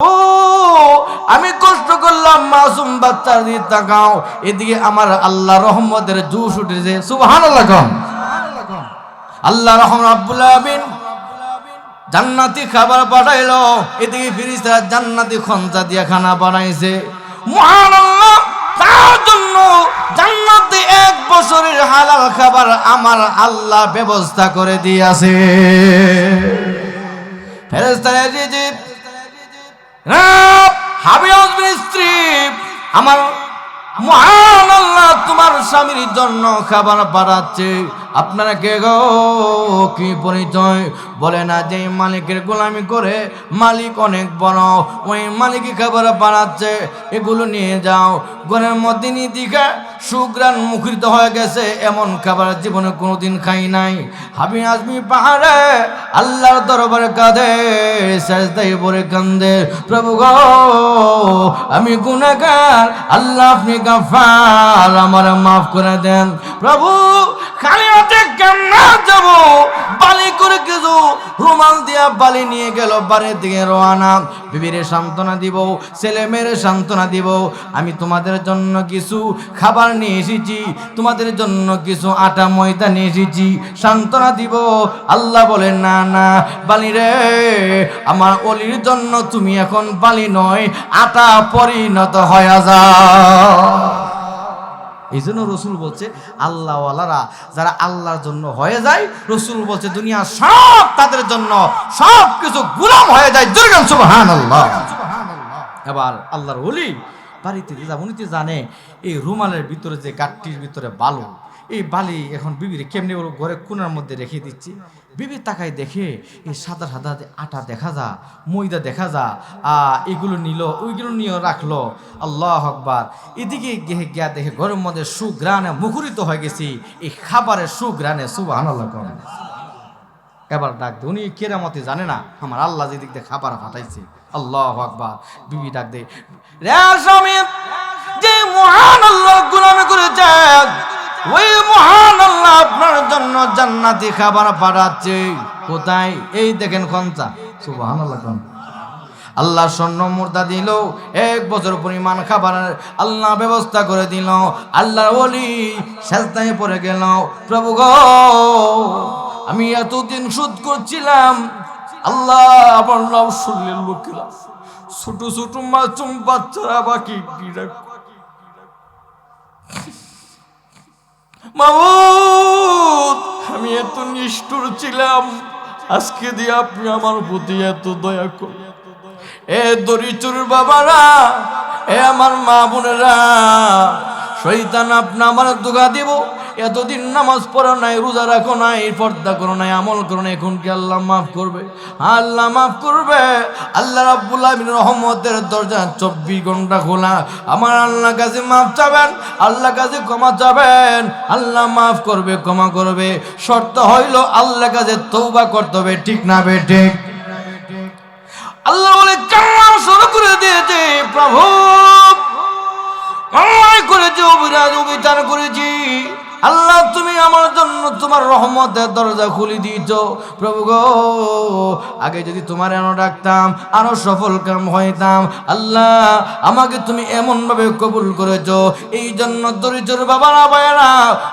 ও, আমি কষ্ট করলাম, মাসুম বাচ্চার দিকে তাকাও। এদিকে আমার আল্লাহ রহমতের জুস উঠেছে। সুবহান আল্লাহ রহম আব্বুল আমিন জান্নাতি খাবার পাঠাইলো। এদিকে ফিরিস্তারা জান্নাতি খঞ্চা দিয়ে খানা বানাইছে। মহান আল্লাহ তার জন্য জান্নাতে এক বছরের হালাল খাবার আমার আল্লাহ ব্যবস্থা করে দিয়েছে। ফেরেস্তারা স্ত্রী, আমার মহান আল্লাহ তোমার স্বামীর জন্য খাবার পাঠাচ্ছে আপনারা কে গো? কি পরিচয়? বলে না যে মালিকের গোলামি করে মালিক অনেক বড়, ওই মালিকই খাবার পাঠাচ্ছে এগুলো নিয়ে যাও, ঘরের মধ্যে নিয়ে দিকে সুগ্রাণ মুখরিত হয়ে গেছে। এমন খাবার জীবনে কোনোদিন খাই নাই। হাবি আজমি পাহাড়ে আল্লাহর দরবারে কাঁদে সাজদাই বলে কান্দে প্রভু গ, আমি গুণাগার আল্লাহ আপনি গাফার, আমার মাফ করে দেন। প্রভু, খালি দিয়া বালি নিয়ে সান্ত্বনা দিব সান্ত্বনা দিব। আমি তোমাদের জন্য কিছু খাবার নিয়ে এসেছি, তোমাদের জন্য কিছু আটা ময়দা নিয়ে এসেছি। সান্ত্বনা দিব। আল্লাহ বলে, না না, বালি রে, আমার অলির জন্য তুমি এখন বালি নয়, আটা পরিণত হয়ে যাও। এই জন্য রসুল বলছে, আল্লাহওয়ালারা যারা আল্লাহর জন্য হয়ে যায়, রসুল বলছে দুনিয়া সব তাদের জন্য সব কিছু গুলাম হয়ে যায়। দুর্গান সুবহান আল্লাহ এবার আল্লাহর ওলি বাড়িতে উনি জানে, এই রুমালের ভিতরে যে গাঠটির ভিতরে বালু, এই বালি এখন বিবির কেমনি ঘরে কোনার মধ্যে রেখে দিচ্ছি? বিবি তাকায় দেখে এই সাদা সাদা আটা দেখা যা ময়দা দেখা যা আ, এগুলো নিল ওইগুলো নিয়ে রাখল। আল্লাহ আকবার। এদিকে গেহে গিয়া দেখে ঘরের মধ্যে সুগ্রানে মুখরিত হয়ে গেছি। এই খাবারের সুগ্রানে সুবাহ এবার ডাক উনি কেরামতি জানে না আমার আল্লাহ যেদিক দিয়ে খাবার ফাটাইছে। আল্লাহ আকবার। বিবি ডাক দে রে যে মহান আল্লাহ গুলামি করেছে ওই মহান আল্লাহ আপনার জন্য জান্নাতি খাবার পাঠাচ্ছে। কোথায়? এই দেখেন খঞ্চা সুবহান আল্লাহ আল্লাহ স্বর্ণ মুর্দা দিল, এক বছর পরিমাণ খাবার আল্লাহ ব্যবস্থা করে দিল। আল্লাহ বলি শেষদায় পড়ে গেল। প্রভু গো, আমি এতদিন সুদ করছিলাম। আল্লাহ আমার নাম শুনলেন লোকেরা। ছোট ছোট মাসুম বাচ্চারা বাকি কিরা। মামুদ আমি এত নিষ্ঠুর ছিলাম। আজকে দিয়ে আপনি আমার প্রতি এত দয়া করুন। এ দরিচুর বাবারা, এ আমার মা বোনেরা শৈতান আপনি আমার দোকা দিব। এতদিন নামাজ পড়ো নাই, রোজা রাখো নাই, পর্দা করো নাই, আমল করো নাই, এখন কি আল্লাহ মাফ করবে? আল্লাহ মাফ করবে। আল্লাহ রাব্বুল আলামিন রহমতের দরজা চব্বিশ ঘণ্টা খোলা। আমার আল্লাহ কাছে মাফ চাবেন আল্লাহ কাছে ক্ষমা চাবেন। আল্লাহ মাফ করবে, ক্ষমা করবে। শর্ত হইল আল্লাহ কাছে তৌবা করতে হবে, ঠিক না বে, ঠিক? আল্লাহ বলে কান্না শুরু করে দিয়েছে, প্রভু। অন্যায় করেছি অবিরাজ অবিচার করেছি আল্লাহ, তুমি আমার জন্য তোমার রহমতের দরজা খুলে দিয়েছ। প্রভু গো, আগে যদি তোমার এমন ডাকতাম, আরও সফল কাম হইতাম। আল্লাহ, আমাকে তুমি এমন ভাবে কবুল করেছ। এই জন্য দরিদ্র বাবারা, ভাইয়েরা,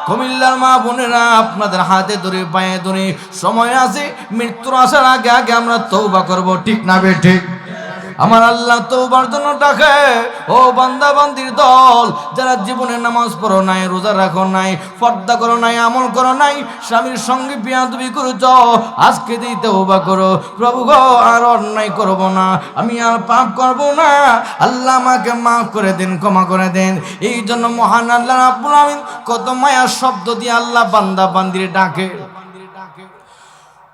কুমিল্লার মা বোনেরা, আপনাদের হাতে ধরে, পায়ে ধরে সময় আছে মৃত্যুর আসার আগে আগে আমরা তৌবা করব, ঠিক না বে ঠিক? আমার আল্লাহ তৌবার জন্য ডাকে। ও বান্দা, বান্দির দল, যারা জীবনে নামাজ পড়ো নাই, রোজা রাখো নাই, পর্দা করো নাই, আমল করো নাই, স্বামীর সঙ্গে বিয়াদবি করেছ, আজকে দিয়ে বা করো, প্রভু গো, আর অন্যায় করব না, আমি আর পাপ করব না। আল্লাহ আমাকে মাফ করে দেন, ক্ষমা করে দেন। এই জন্য মহান আল্লাহ রাব্বুল আমিন কত মায়ার শব্দ দিয়ে আল্লাহ বান্দা, বান্দির ডাকে।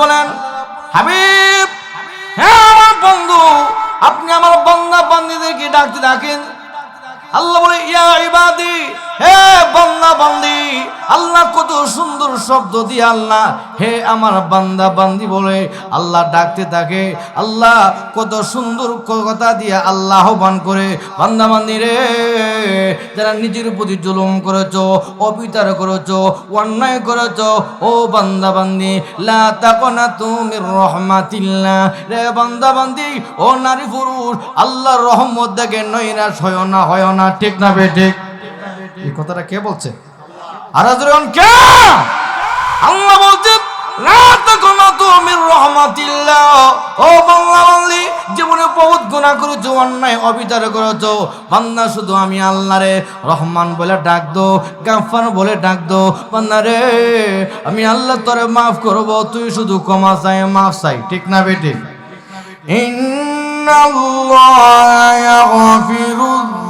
বলেন হাবিব হ্যাঁ আমার বন্ধু আপনি আমার বান্দা কি ডাকতে ডাকেন। আল্লাহ বলে, ইয়া ইবাদি, হে বান্দা বান্দি আল্লাহ কত সুন্দর শব্দ দিয়ে আল্লাহ, হে আমার বান্দা বান্দি বলে আল্লাহ ডাকতে থাকে। আল্লাহ কত সুন্দর কথা দিয়ে আল্লাহ আহ্বান করে বান্দা বান্দি রে, যারা নিজের প্রতি জুলুম করেছ, অবিচার করেছ, অন্যায় করেছ, ও বান্দা বান্দি লা তাকনা তুমি রহমাতিল্লাহ। রে বান্দা বান্দি ও নারী পুরুষ, আল্লাহর রহমত দেখে নৈরাশ হয় না হয় না না, ঠিক না বে, ঠিক। এই কথাটা কে বলছে? আর কে? আল্লাহ বলছে জীবনে বহুত গুণা করেছ, অন্যায় অবিচার করেছ। বান্দা, শুধু আমি আল্লাহ রে, রহমান বলে ডাক দো গাফার বলে ডাক দো। বান্দা রে, আমি আল্লাহ তোরে মাফ করব, তুই শুধু ক্ষমা চাই, মাফ চাই, ঠিক না বেটি ইন্নাল্লাহ ইয়াগফিরুয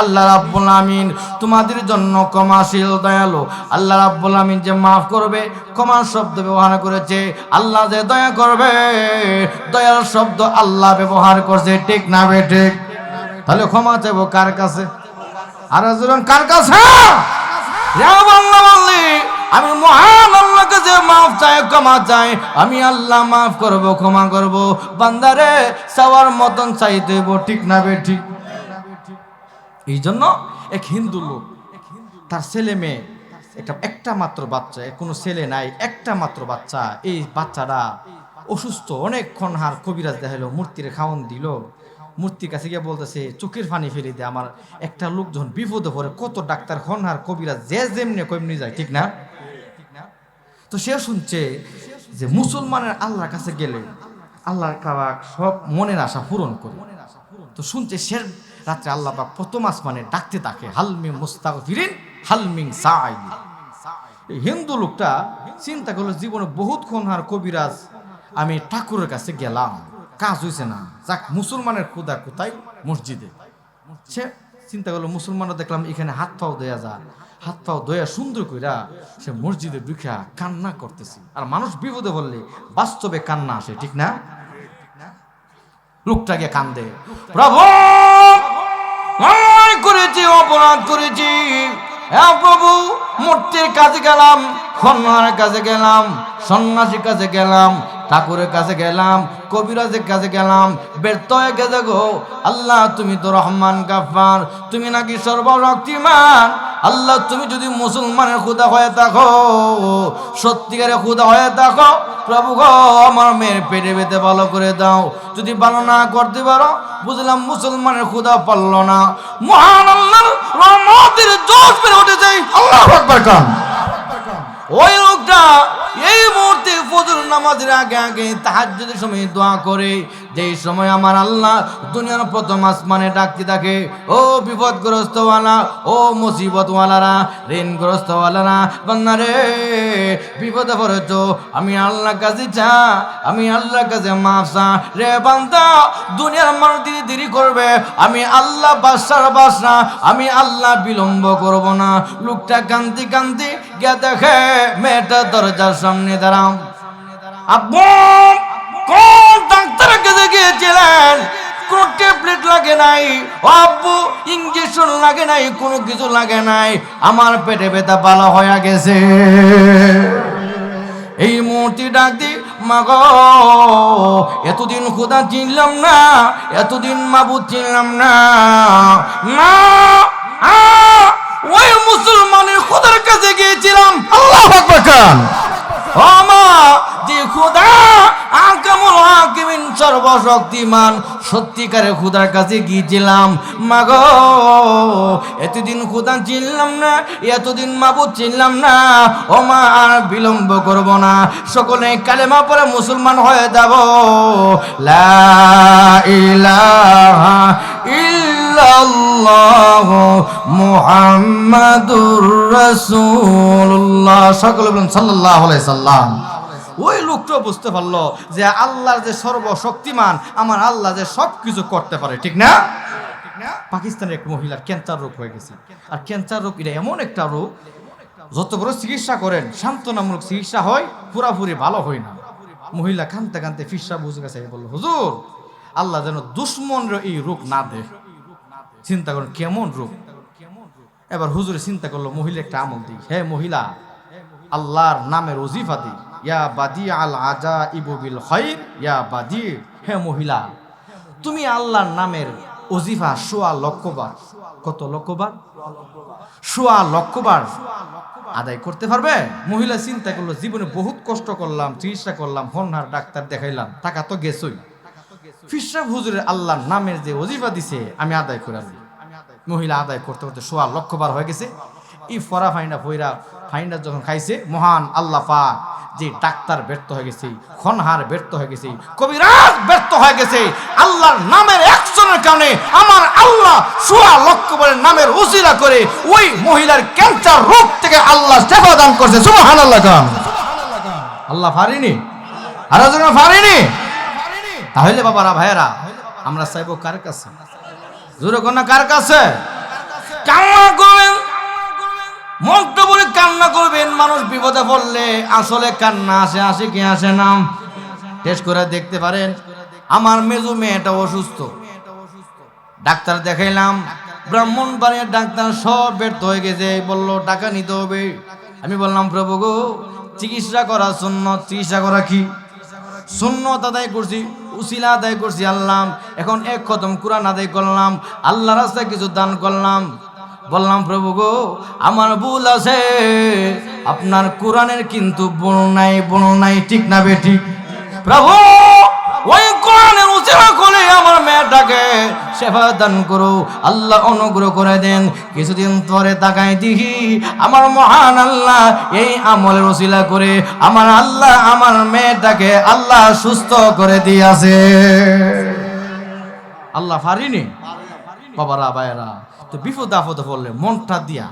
আল্লাহ রাব্বুল আমিন তোমাদের জন্য ক্ষমাশীল দয়ালু। আল্লাহ রাব্বুল আমিন যে মাফ করবে ক্ষমার শব্দ ব্যবহার করেছে আল্লাহ যে দয়া করবে দয়ার শব্দ আল্লাহ ব্যবহার করছে ঠিক না বে ঠিক? তাহলে ক্ষমা চাইব কার কাছে? আর একজন কার কাছে? আমি মহান আল্লাহ যে মাফ চাই ক্ষমা চাই আমি আল্লাহ মাফ করব ক্ষমা করব। বান্দারে চাওয়ার মতন চাইতে হইব, ঠিক না বে ঠিক? এই জন্য এক হিন্দু লোক, তার ছেলে মেয়ে, একটা একটা মাত্র বাচ্চা কোনো ছেলে নাই, একটা মাত্র বাচ্চা, এই বাচ্চাটা অসুস্থ, অনেকক্ষণ হার কবিরাজ দেখাল মূর্তির খাওয়ন দিল, মূর্তির কাছে গিয়ে বলতেছে, চোখের পানি ফেলে দে, আমার একটা লোক যখন বিপদে পড়ে, কত ডাক্তার খনহার কবিরাজ, যে যেমনি কমনি যায়, ঠিক না? তো সে শুনছে যে মুসলমানের আল্লাহর কাছে গেলে, আল্লাহর কাবাক সব মনের আশা পূরণ করে। তো শুনছে সে রাত্রে আল্লাহ পাক প্রথম আসমানে ডাকতে থাকে হালমি মুস্তাক ফিরিন হালমিং সাই হিন্দু লোকটা চিন্তা করল, জীবনে বহুত ক্ষণহার কবিরাজ, আমি ঠাকুরের কাছে গেলাম, কাজ হয়েছে না, যাক মুসলমানের খুদা কোথায়? মসজিদে। সে চিন্তা করল, মুসলমানরা দেখলাম এখানে হাত পাও দেয়া যা হাত পাও দয়া সুন্দর কইরা সে মসজিদে ঢুকিয়া কান্না করতেছি। আর মানুষ বিপদে বললে বাস্তবে কান্না আসে, ঠিক না? লোকটাকে কান্দে। প্রভু করেছি, অপরাধ করেছি। হ্যাঁ প্রভু, মূর্তির কাছে গেলাম, খন্নার কাছে গেলাম, সন্ন্যাসীর কাছে গেলাম ঠাকুরের কাছে গেলাম, কবিরাজের কাছে গেলাম, ব্যর্থ হয়ে গেছে গো। আল্লাহ, তুমি তো রহমান গাফার তুমি নাকি সর্বশক্তিমান। আল্লাহ, তুমি যদি মুসলমানের খুদা হয়ে থাকো, সত্যিকারের খুদা হয়ে থাকো, প্রভু গো, আমার মেয়ের পেটে পেতে ভালো করে দাও। যদি ভালো না করতে পারো, বুঝলাম মুসলমানের খুদা পারল না। মহান রহমতের জোশ উঠেছে। আল্লাহ ওই লোকটা এই মুহূর্তে ফজর নামাজের আগে আগে তাহাজ্জুদের সময় দোয়া করে যেই সময় আমার আল্লাহ দুনিয়ার প্রথম আসমানে ডাকতে থাকে, ও বিপদগ্রস্তওয়ালা, ও মুসিবতওয়ালারা, ঋণগ্রস্তওয়ালারা বান্না রে, বিপদে পড়েছ, আমি আল্লাহ কাছে চা, আমি আল্লাহ কাছে মাফ রে বান্দা, দুনিয়ার মানুষ ধীরে দেরি করবে, আমি আল্লাহ বাসার বাসা আমি আল্লাহ বিলম্ব করব না। লোকটা কান্তি কান্তি গিয়ে দেখে মেয়েটা দরজার সামনে দাঁড়াম আব্বু, কোন ডাক্তারের কাছে গিয়েছিলেন? কোন ট্যাবলেট লাগে নাই। আব্বু ইঞ্জেকশন লাগে নাই, কোনো কিছু লাগে নাই। আমার পেটে ব্যথা ভালো হয়ে গেছে। এই মূর্তি ডাক দি, মাগ, এতদিন খোদা চিনলাম না, এতদিন মাবুদ চিনলাম না। না ওই মুসলমানের খোদার কাছে গিয়েছিলাম। আল্লাহ আকবার খান ও মা যে খুদা আকামুল হাকিমিন সর্বশক্তিমান সত্যিকারের খুদার কাছে গিয়েছিলাম। মাগ এতদিন খুদা চিনলাম না এতদিন মাবুদ চিনলাম না। ও মা আর বিলম্ব করব না। সকলে কালেমা পরে মুসলমান হয়ে যাব। লা ইলাহা মুহাম্মাদুর রাসূলুল্লাহ। সকলে বলেন সাল্লাল্লাহু আলাইহি সাল্লাম। ওই বুঝতে পারল যে আল্লাহর যে সর্বশক্তিমান, আমার আল্লাহ যে সব কিছু করতে পারে, ঠিক না? পাকিস্তানের এক মহিলার ক্যান্সার রোগ হয়ে গেছে। আর ক্যান্সার রোগ, এটা এমন একটা রোগ, যত বড় চিকিৎসা করেন, সান্ত্বনামূলক চিকিৎসা হয়, পুরাপুরি ভালো হয় না। মহিলা কানতে কানতে ফিসা বুঝে গেছে, বলল, হুজুর, আল্লাহ যেন দুশ্মনর এই রোগ না দেয়। চিন্তা করেন, কেমন রূপ? এবার হুজুরে চিন্তা করল, মহিলা একটা আমল দিই হে মহিলা, আল্লাহর নামের ওজিফা দিই ইয়া বাদি আল আজা ইবুবিল খৈর ইয়া বাদি। হে মহিলা, তুমি আল্লাহর নামের ওজিফা সোয়া লক্ষবার। কত লক্ষবার? সোয়া লক্ষবার আদায় করতে পারবে? মহিলা চিন্তা করল, জীবনে বহুত কষ্ট করলাম, চিকিৎসা করলাম, হনহার ডাক্তার দেখাইলাম, টাকা তো গেছই। ফিসরাফ হুজুরের আল্লাহর নামের যে অজিফা দিছে, আমি আদায় করে আনি মহিলা আদায় করতে করতে সোয়া লক্ষবার হয়ে গেছে। এই ফরা ফাইনা ফইরা, ফাইনা যখন খাইছে, মহান আল্লাহ পাক যে ডাক্তার ব্যর্থ হয়ে গেছে, খনহার ব্যর্থ হয়ে গেছে, কবিরাজ ব্যর্থ হয়ে গেছে, আল্লাহর নামের একজনের কারণে আমার আল্লাহ সোয়া লক্ষবারের নামের উসিলা করে ওই মহিলার ক্যান্সার রোগ থেকে আল্লাহ সেবা দান করছে। সুবহান আল্লাহ পারিনি আর পারিনি তাহলে বাবারা, ভাইয়েরা, আমরা চাইব কার কাছে? জোরে কোনা কার কাছে? কান্না করবেন? মনটা বলে কান্না করবেন, মানুষ বিপদে পড়লে আসলে কান্না আসে আসে কি আসে না? টেস্ট করে দেখতে পারেন, আমার মেজু মেয়েটা অসুস্থ। ডাক্তার দেখাইলাম ব্রাহ্মণ বাড়ির ডাক্তার সব ব্যর্থ হয়ে গেছে। বলল, টাকা নিতে হবে। আমি বললাম, প্রভু গো, চিকিৎসা করা শূন্য চিকিৎসা করা কি? শূন্য আদায় করছি। উসিলা আদায় করছি আল্লাহ এখন এক কদম কোরআন আদায় করলাম আল্লাহ রাস্তায় কিছু দান করলাম। বললাম, প্রভু গো, আমার ভুল আছে। আপনার কোরআনের কিন্তু বড় নাই বড় নাই, ঠিক না বে ঠিক? প্রভু, ওই কোরআনের উচিত আমার মেয়েটাকে সেবা দান করো। আল্লাহ অনুগ্রহ করে দেন। কিছুদিন পরে তাকাই দিহি আমার মহান আল্লাহ এই আমলের উসিলা করে আমার আল্লাহ আমার মেয়েটাকে আল্লাহ সুস্থ করে দিয়েছে। আল্লাহ পারিনি? বাবারা বায়রা তো বিপদ আপদে পড়লে মনটা দিয়া,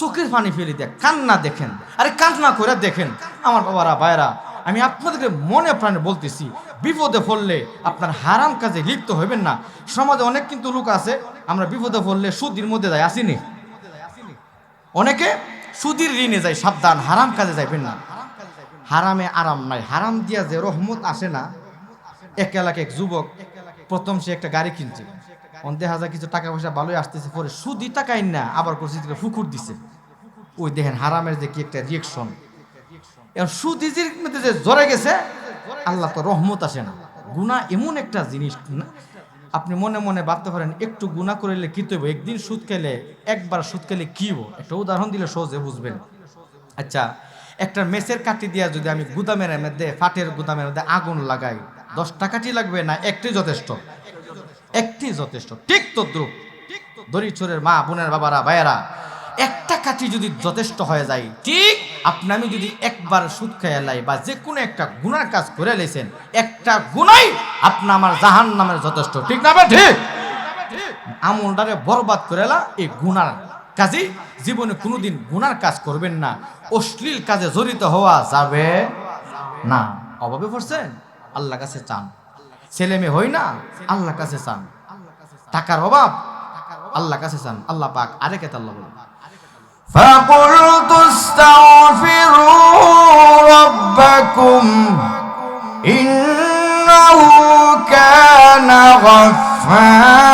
চোখের পানি ফেলে দেয়, কান্না দেখেন। আরে কান্না করে দেখেন। আমার বাবারা বায়রা আমি আপনাদেরকে মনে প্রাণে বলতেছি, বিপদে পড়লে আপনার হারাম কাজে লিপ্ত হইবেন না। সমাজে অনেক কিন্তু লোক আছে, আমরা বিপদে পড়লে সুদির মধ্যে যাই, আসিনি? অনেকে সুদির ঋণে যায়, সাবধান, হারাম কাজে যাইবেন না। হারামে আরাম নাই, হারাম দিয়া যে রহমত আসে না, এক এলাকা এক যুবক, প্রথম সে একটা গাড়ি কিনছে। দেখা যায় কিছু টাকা পয়সা ভালোই আসতেছে, পরে সুদি টাকাই না, আবার করছে ফুকুর দিছে। ওই দেখেন হারামের যে কি একটা রিয়েকশন মধ্যে যে জ্বরে গেছে, আল্লাহ তো রহমত আসে না। গুণা এমন একটা জিনিস আপনি মনে মনে ভাবতে পারেন, একটু গুণা করলে কি তৈব? একদিন সুদ খেলে, একবার সুদ খেলে কি হব একটা উদাহরণ দিলে সহজে বুঝবেন। আচ্ছা একটা মেসের কাঠি দিয়া যদি আমি গুদামের মধ্যে, ফাটের গুদামের মধ্যে আগুন লাগাই দশটা কাঠি লাগবে না? একটি যথেষ্ট। একটি যথেষ্ট। ঠিক তো তদ্রুপ। দরিচরের মা, বোনের বাবারা, ভাইয়েরা, একটা কাঠি যদি যথেষ্ট হয়ে যায়, ঠিক আপনি আমি যদি একবার সুদ খেয়ে লাই বা যে কোনো একটা গুনার কাজ করে লেছেন, একটা গুনাই আপনি আমার জাহান নামের যথেষ্ট। ঠিক না ঠিক? আমলটারে বরবাদ করে লা, এই গুনার কাজে জীবনে কোনোদিন গুনার কাজ করবেন না। অশ্লীল কাজে জড়িত হওয়া যাবে না। অভাবে পড়ছেন? আল্লাহ কাছে চান। ছেলে মেয়ে হই না আল্লাহ কাছে চান। টাকার অভাব আল্লাহ কাছে চান। আল্লাহ পাক আরেকে আল্লাহ বলেন। فقلت استغفروا ربكم إنه كان غفارا.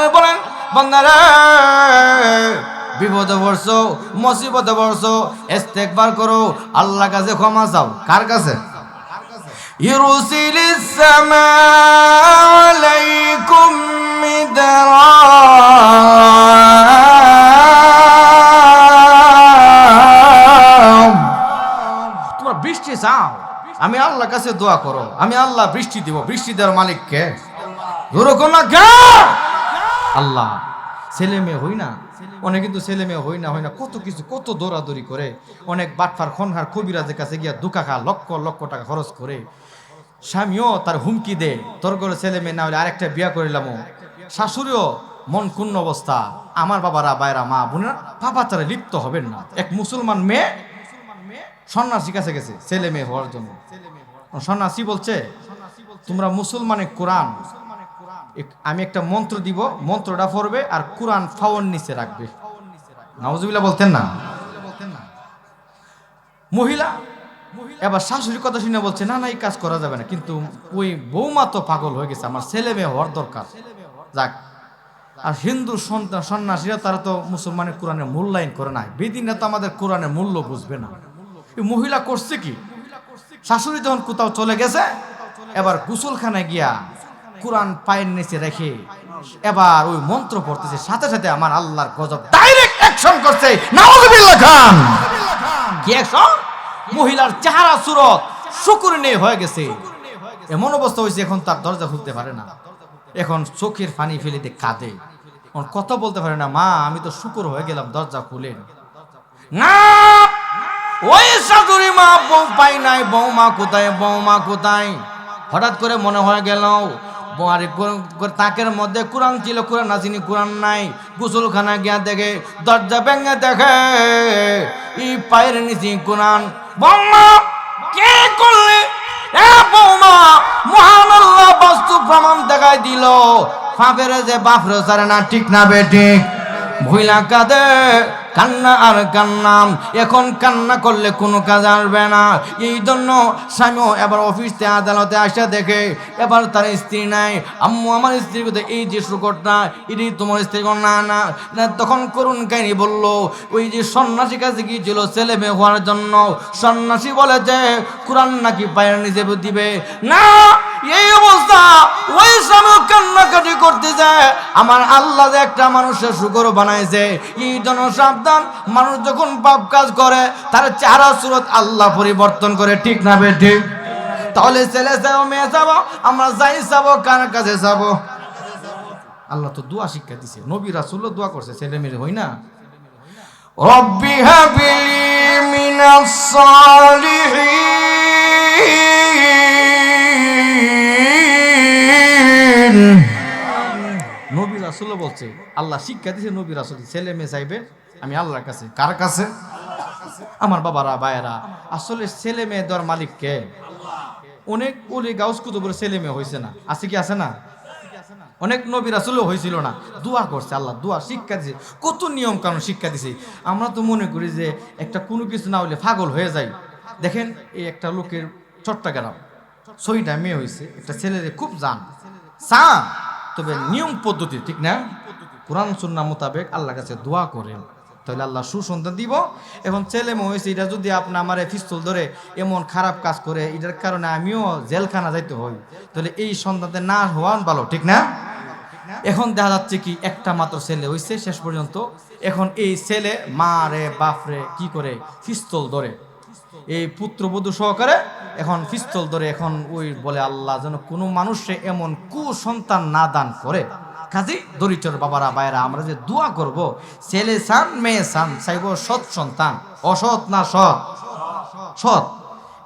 আল্লাহ রাব্বুল বলেন, বান্দারা, বিপদে পড়ছো, মুসিবতে পড়ছো, ইস্তেগফার করো আল্লাহ কাছে ক্ষমা চাও। কার কাছে? ইউরসিলিস সামাআ আলাইকুম তোমরা বৃষ্টি চাও, আমি আল্লাহর কাছে দোয়া করো, আমি আল্লাহ বৃষ্টি দিব, বৃষ্টি দেওয়ার মালিককে। ধরো না কে আল্লাহ। ছেলে মেয়ে হই না? অনেক কিন্তু ছেলে মেয়ে হই না, হয় না, কত কিছু, কত দৌড়াদৌড়ি করে। অনেক বাটফার, খনহার, কবিরাজের কাছে গিয়া দুকা খা লক্ষ লক্ষ টাকা খরচ করে। স্বামীও তার হুমকি দে তোর করে ছেলে মেয়ে না হলে আরেকটা বিয়া করিলাম শাশুড়িও মন ক্ষুণ্ণ অবস্থা, আমার বাবারা, বাইরা, মা, বোনেরা তারা লিপ্ত হবেন না। এক মুসলমান মেয়ে সন্ন্যাসী কাছে গেছে, ছেলে মেয়ে হওয়ার জন্য। সন্ন্যাসী বলছে, তোমরা মুসলমানে কোরআন আমি একটা মন্ত্র দিব, মন্ত্রটা পড়বে আর কোরআন ফাওয়ার নিচে রাখবে। নাউজুবিল্লাহ বলতেন না? মহিলা, এবার শাশুড়ির কথা শুনে বলছে, না না, এই কাজ করা যাবে না। কিন্তু ওই বৌমা তো পাগল হয়ে গেছে, আমার ছেলে মেয়ে হওয়ার দরকার। যাক, আর হিন্দু সন্তান সন্ন্যাসীরা তারা তো মুসলমানের কোরআনের মূল্যায়ন করে না বেদিনরা তো আমাদের কোরআনের মূল্য বুঝবে না। মহিলা করছে কি? শাশুড়ি যখন কোথাও চলে গেছে, এবার গুসলখানায় গিয়া কোরআন পায়ের নিচে রেখে এবার ওই মন্ত্র পড়তেছে, সাথে সাথে আমার আল্লাহর গজব ডাইরেক্ট অ্যাকশন করছে। নাউজুবিল্লাহ খান। কি অ্যাকশন মহিলার চেহারা সুরত শুকুর নেই হয়ে গেছে। এমন অবস্থা হয়েছে, এখন তার দরজা খুলতে পারে না। এখন চোখের পানি ফেলিতে কাঁদে। কথা বলতে পারে না, মা, আমি তো শুকুর হয়ে গেলাম, দরজা খুলেন। না! ওই শাশুড়ি মা, বউ পাই নাই বৌমা কোথায় বৌমা কোথায়? হঠাৎ করে মনে হয়ে গেল আরে তাকের মধ্যে কোরআন ছিল, কোরআন আসিনি কোরআন নাই। গোসলখানা গিয়া দেখে, দরজা ভেঙে দেখে, ই পায়ের নিচে কোরআন। বৌমা, কে করলে? এ বৌমা মহান আল্লাহ বাস্তু প্রমাণ দেখাই দিল। ফাঁপের যে বাপরে সারে না, ঠিক না বে ঠিক? ভুইলা কাঁদে। কান্না আর কান্নাম এখন কান্না করলে কোনো কাজ আসবে না। এই জন্য স্বামীও এবার অফিসতে আদালতে আসা দেখে, এবার তার স্ত্রী নাই। আম্মু আমার স্ত্রীর কথা এই যে শুকরটা এটি তোমার স্ত্রী না না। তখন করুন কাহিনী বলল, ওই যে সন্ন্যাসী কাছে গিয়েছিল ছেলে মেয়ে হওয়ার জন্য। সন্ন্যাসী বলে যে, কোরআন নাকি পায়ের নিচে দিবে? না এই অবস্থা। ওই স্বামী কান্নাকাটি করতে যায় আমার আল্লাহ একটা মানুষের শুকর বানাইছে, এই জন্য সাবধান। মানুষ যখন পাপ কাজ করে, তার চেহারা সুরত আল্লাহ পরিবর্তন করে, ঠিক না বে ঠিক তাহলে ছেলে যাব মেয়ে যাব আমরা যাই যাব কার কাছে যাব আল্লাহ তো দোয়া শিক্ষা দিছে। নবী রাসুল্লাহ দোয়া করছে, ছেলে মেয়ে হই না? রব্বি হাবিলি মিনাস সালিহিন। নবী রাসুল বলছে, আল্লাহ শিক্ষা দিছে নবী রাসুল ছেলে মেয়ে চাইবে, আমি আল্লাহর কাছে। কার কাছে? আমার বাবারা, ভাইয়েরা, আসলে ছেলে মেয়ে দেওয়ার মালিক কে? অনেক ওলি গাউস কুতুবের ছেলে মেয়ে হয়েছে না। আছে কি আছে না? অনেক নবী রাসুলও হয়েছিল না। দোয়া করছে আল্লাহ, দোয়া শিক্ষা দিছে। কত নিয়ম কানুন শিক্ষা দিছে। আমরা তো মনে করি যে একটা কোনো কিছু না হলে পাগল হয়ে যায় দেখেন, এই একটা লোকের চট্টগ্রাম, ছয়টা মেয়ে হয়েছে একটা ছেলের খুব জান। চা তবে নিয়ম পদ্ধতি, ঠিক না? কোরআন সুন্না মোতাবেক আল্লাহ কাছে দোয়া করেন। তাহলে আল্লাহ সুসন্তান দিব। এখন ছেলে হয়েছে এটা যদি আপনি আমার পিস্তল ধরে এমন খারাপ কাজ করে, এটার কারণে আমিও জেলখানা যাইতে হই। তাহলে এই সন্তানদের না হওয়ান ভালো, ঠিক না? এখন দেখা যাচ্ছে কি, একটা মাত্র ছেলে হয়েছে শেষ পর্যন্ত। এখন এই ছেলে মা রে বাপ রে কি করে? পিস্তল ধরে। এই পুত্রবধূ সহকারে এখন পিস্তল ধরে এখন ওই বলে আল্লাহ যেন কোনো মানুষে এমন কুসন্তান না দান করে। কাজে দরিদ্র বাবারা বাইরা আমরা যে দোয়া করব, ছেলে সান মেয়ে সান চাইব সৎ সন্তান। অসৎ না সৎ? সৎ।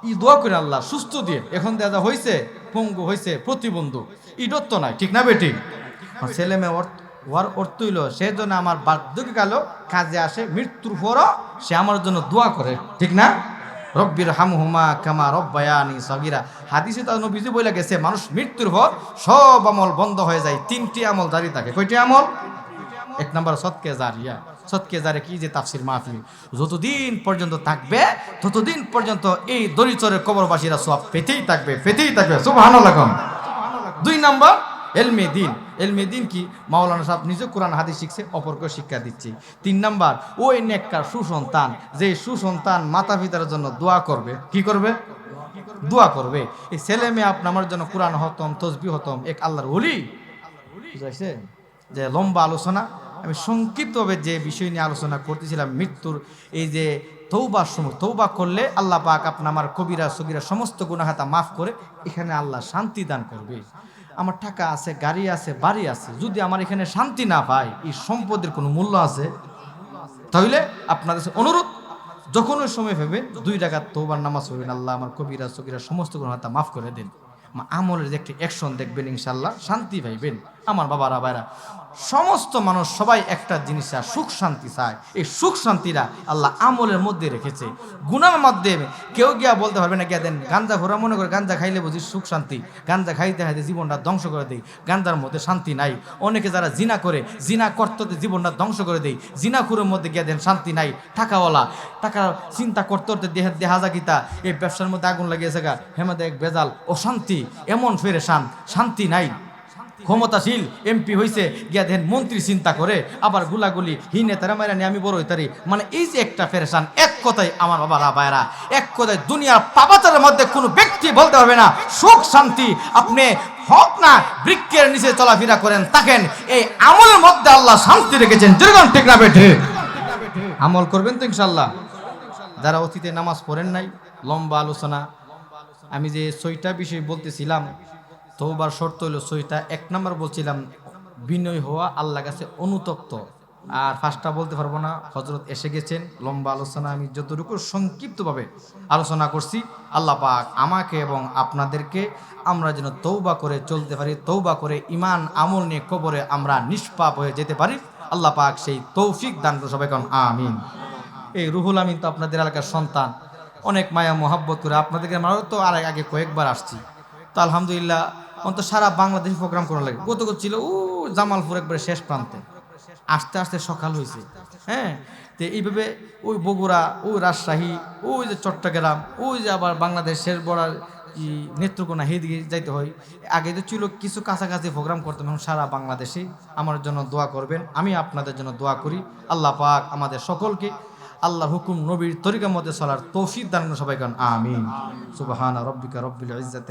ই দোয়া করে আল্লাহ, সুস্থ দিয়ে। এখন দাদা হয়েছে পঙ্গু হয়েছে প্রতিবন্ধু। ইডত তো নাই, ঠিক না বেটি? ছেলে মেয়ে অর্থ ওয়ার অর্থ হইল, সে জন্য আমার বার্ধক্য গেল কাজে আসে, মৃত্যুর পরও সে আমার জন্য দোয়া করে, ঠিক না? রব্বির হামহুমা কামা রব্বায়ানি সগিরা। হাদিসে তো নবীজি বলে গেছে, মানুষ মৃত্যুর পর সব আমল বন্ধ হয়ে যায়, তিনটি আমল জারি থাকে। কয়টি আমল? এক নম্বর, সৎকে জারিয়া। সৎকে জারে কি যে তাফসির মাহফিল। যতদিন পর্যন্ত থাকবে, ততদিন পর্যন্ত এই দরিচরের কবরবাসীরা সব পেতেই থাকবে পেতেই থাকবে। সুবহানাল্লাহ দুই নম্বর এলমে দিন। এলমে দিন কি? মাওলানা সাহেব নিজে কোরআন হাদিস শিখছে অপরকে শিক্ষা দিচ্ছে। তিন নাম্বার, ওই নেককার সুসন্তান, যে সুসন্তান মাতা পিতার জন্য দোয়া করবে, কি করবে? দোয়া করবে। এই ছেলে মেয়ে আপনার আমার জন্য কোরআন হতম তসবি হতম, এক আল্লাহর ওলি। বুঝাইছে যে লম্বা আলোচনা। আমি সংক্ষিপ্তভাবে যে বিষয় নিয়ে আলোচনা করতেছিলাম, মৃত্যুর এই যে তৌবার সময় তৌবা করলে আল্লাহ পাক আপনার আমার কবিরা, সগিরা, সমস্ত গুণাহাতা মাফ করে, এখানে আল্লাহ শান্তি দান করবে। আমার টাকা আছে, গাড়ি আছে, বাড়ি আছে। যদি আমার এখানে শান্তি না পাই এই সম্পদের কোনো মূল্য আছে? তাহলে আপনাদের অনুরোধ, যখন ওই সময় ভেবে দুই টাকা তোবার নামাজ হবেন আল্লাহ আমার কবিরা সকিরা সমস্ত কোনো হাতে মাফ করে দিন। আমলের যে একটি অ্যাকশন দেখবেন ইনশাল্লাহ শান্তি পাইবেন। আমার বাবারা, ভাইরা, সমস্ত মানুষ সবাই একটা জিনিস সুখ শান্তি চায়। এই সুখ শান্তিরা আল্লাহ আমলের মধ্যে রেখেছে। গুণার মধ্যে কেউ গিয়া বলতে পারবে না, গিয়া দেন, গাঞ্জা ঘোরা মনে করে গাঞ্জা খাইলে বুঝি সুখ শান্তি। গাঞ্জা খাইতে খাইতে জীবনটা ধ্বংস করে দেয় গাঞ্জার মধ্যে শান্তি নাই। অনেকে যারা জিনা করে, জিনা করতে জীবনটা ধ্বংস করে দেয় জিনা খুরের মধ্যে গিয়া দেন, শান্তি নাই, টাকাওয়ালা। টাকা চিন্তা করতে করতে দেহে, দেহা জাগিতা, এই ব্যবসার মধ্যে আগুন লাগিয়েছে গা, হেমাদে এক বেজাল, অশান্তি, এমন ফেরে শান শান্তি নাই। ক্ষমতাশীল এমপি হইছে, গিয়া দেন মন্ত্রী চিন্তা করে, আবার গুলাগুলি হি নেতারা মারা নিয়ে আমি বড় হইতারি মানে এই যে একটা ফেরেশান, এক কথায় আমার বাবারা বায়রা এক কথায় দুনিয়ার পাবাচারের মধ্যে কোনো ব্যক্তি বলতে পারবে না, সুখ, শান্তি, আপনি হক না, বৃক্ষের নিচে চলাফেরা করেন, থাকেন, এই আমলের মধ্যে আল্লাহ শান্তি রেখেছেন যেরকম ঠিক না বেঠে। আমল করবেন তো ইনশাল্লাহ যারা অতীতে নামাজ পড়েন নাই, লম্বা আলোচনা, আমি যে ছয়টা বিষয় বলতেছিলাম তোবার শর্ত হইল ছয়টা এক নম্বর বলছিলাম, বিনয় হওয়া আল্লাহ কাছে অনুতপ্ত। আর ফার্স্টটা বলতে পারব না হজরত এসে গেছেন, লম্বা আলোচনা, আমি যতটুকু সংক্ষিপ্তভাবে আলোচনা করছি, আল্লাহ পাক আমাকে এবং আপনাদেরকে আমরা যেন তৌবা করে চলতে পারি তৌবা করে ইমান আমল নিয়ে কবরে আমরা নিষ্পাপ হয়ে যেতে পারি। আল্লাহ পাক সেই তৌফিক দান করে সবাই কারণ আমিন। এই রুহুল আমিন তো আপনাদের এলাকার সন্তান, অনেক মায়া, মোহাব্বত করে আপনাদেরকে আমরা তো আর আগে কয়েকবার আসছি। তো আলহামদুলিল্লাহ অন্ত সারা বাংলাদেশ প্রোগ্রাম করা লাগে। গত ছিল, ও, জামালপুর একবারে শেষ প্রান্তে। আস্তে আস্তে সকাল হয়েছে হ্যাঁ? তো এইভাবে ওই বগুড়া, ওই রাজশাহী, ওই যে চট্টগ্রাম, ওই যে আবার বাংলাদেশ শেষ বড়ার নেত্রকোনা হেদিকে যাইতে হয়। আগে তো ছিল কিছু কাছাকাছি প্রোগ্রাম করতাম, এখন সারা বাংলাদেশে আমার জন্য দোয়া করবেন। আমি আপনাদের জন্য দোয়া করি। আল্লাহ পাক আমাদের সকলকে আল্লাহ হুকুম, নবীর তরিকার মধ্যে চলার তৌফিক দান সবাই কারণ আমিন। সুবহান রব্বিকা রব্বিল ইজ্জাতি।